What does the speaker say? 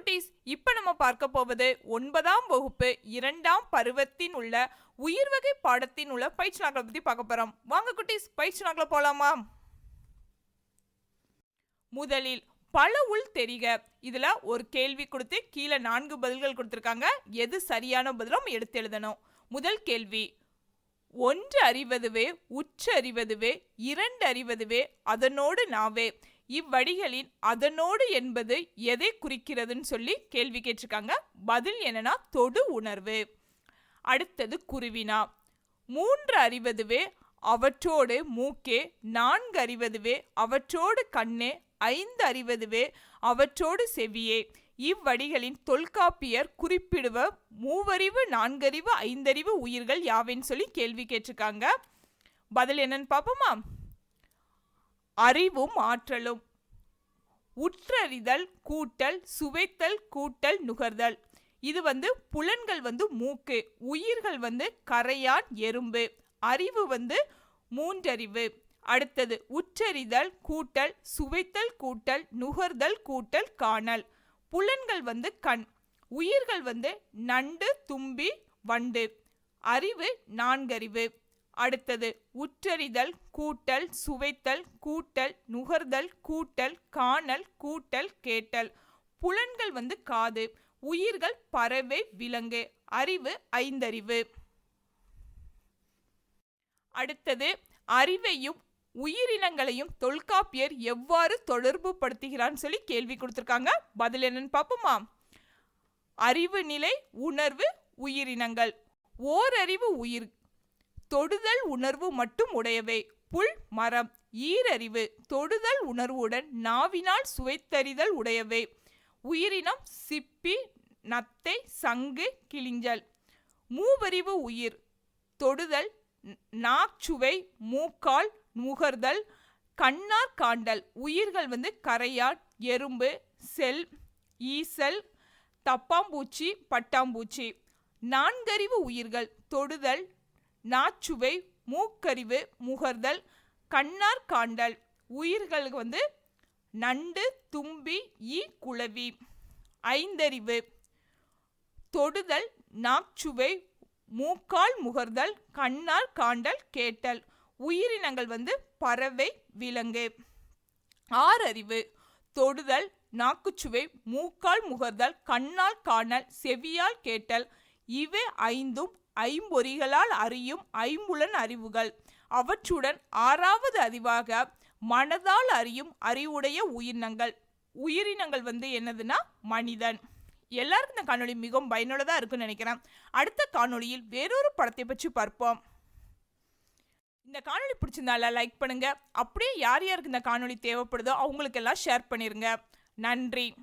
குட்டீஸ் இப்ப நம்ம பார்க்க போவது ஒன்பதாம் வகுப்பு இரண்டாம் பருவத்தின் உள்ள உயிர் வகை பாடத்தின் உள்ள பயிற்சி நாட்களை பத்தி பார்க்க போறோம். வாங்க குட்டீஸ் பயிற்சி நாட்களை போலாமா? முதலில் பல உள் தெரிக. இதுல ஒரு கேள்வி கொடுத்து கீழே நான்கு பதில்கள் கொடுத்திருக்காங்க. எது சரியான பதிலும் எடுத்து எழுதணும். முதல் கேள்வி ஒன்று அறிவதுவே உற்று அறிவதுவே இரண்டு அறிவதுவே அதனோடு நாவே. இவ்வடிகளின் அதனோடு என்பது எதை குறிக்கிறதுன்னு சொல்லி கேள்வி கேட்டிருக்காங்க. பதில் என்னன்னா தொடு உணர்வு. அடுத்தது குருவினா. மூன்று அறிவதுவே அவற்றோடு மூக்கே நான்கு அறிவதுவே அவற்றோடு கண்ணே ஐந்து அறிவதுவே அவற்றோடு செவியே. இவ்வடிகளின் தொல்காப்பியர் குறிப்பிடுவ மூவறிவு நான்கறிவு ஐந்தறிவு உயிர்கள் யாவைன்னு சொல்லி கேள்வி கேட்டிருக்காங்க. பதில் என்னன்னு பார்ப்போமா? அறிவும் ஆற்றலும். உற்றறிதல் கூட்டல் சுவைத்தல் கூட்டல் நுகர்தல். இது வந்து புலன்கள் வந்து மூக்கு உயிர்கள் வந்து கரையான் எறும்பு. அறிவு வந்து மூன்றறிவு. அடுத்தது உற்றறிதல் கூட்டல் சுவைத்தல் கூட்டல் நுகர்தல் கூட்டல் காணல். புலன்கள் வந்து கண் உயிர்கள் வந்து நண்டு தும்பி வண்டு. அறிவு நான்கறிவு. அடுத்தது உற்றறிதல் கூட்டல் சுவைத்தல் கூட்டல் நுகர்தல் கூட்டல் காணல் கூட்டல் கேட்டல். புலன்கள் வந்து காது உயிர்கள் பறவை விலங்கு. அறிவு ஐந்தறிவு. அடுத்தது அறிவையும் உயிரினங்களையும் தொல்காப்பியர் எவ்வாறு தொடர்பு படுத்துகிறான்னு சொல்லி கேள்வி கொடுத்துருக்காங்க. பதில் என்னன்னு பார்ப்போமா? அறிவு நிலை உணர்வு உயிரினங்கள். ஓரறிவு உயிர் தொடுதல் உணர்வு மட்டும் உடையவை. புல் மரம் ஈரறிவு தொடுதல் உணர்வுடன் நாவினால் சுவைத்தறிதல் உடையவை. உயிரினம் சிப்பி நத்தை சங்கு கிளிஞ்சல் மூவறிவு உயிர் தொடுதல் நாச்சுவை மூக்கால் நுகர்தல் கண்ணார் காண்டல். உயிர்கள் வந்து கரையான் எறும்பு செல் ஈசல் தப்பாம்பூச்சி பட்டாம்பூச்சி. நான்கறிவு உயிர்கள் தொடுதல் நாச்சுவை மூக்கறிவு முகர்தல் கண்ணார் காண்டல். உயிர்களுக்கு வந்து நண்டு தும்பி ஈ குளவி ஐந்தறிவு. தொடுதல் நாச்சுவை மூக்கால் முகர்தல் கண்ணால் காண்டல் கேட்டல். உயிரினங்கள் வந்து பறவை விலங்கு. ஆறறிவு. தொடுதல் நாக்குச்சுவை மூக்கால் முகர்தல் கண்ணால் காணல் செவியால் கேட்டல். இவை ஐந்தும் ஐம்பொறிகளால் அறியும் ஐம்புலன் அறிவுகள். அவற்றுடன் ஆறாவது அறிவாக மனதால் அறியும் அறிவுடைய உயிரினங்கள். உயிரினங்கள் வந்து என்னதுன்னா மனிதன். எல்லாருக்கும் இந்த காணொலி மிகவும் பயனுள்ளதாக இருக்குன்னு நினைக்கிறேன். அடுத்த காணொளியில் வேறொரு படத்தை பற்றி பார்ப்போம். இந்த காணொலி பிடிச்சிருந்தால லைக் பண்ணுங்கள் அப்படியே யார் யாருக்கு இந்த காணொளி தேவைப்படுதோ அவங்களுக்கெல்லாம் ஷேர் பண்ணிடுங்க நன்றி.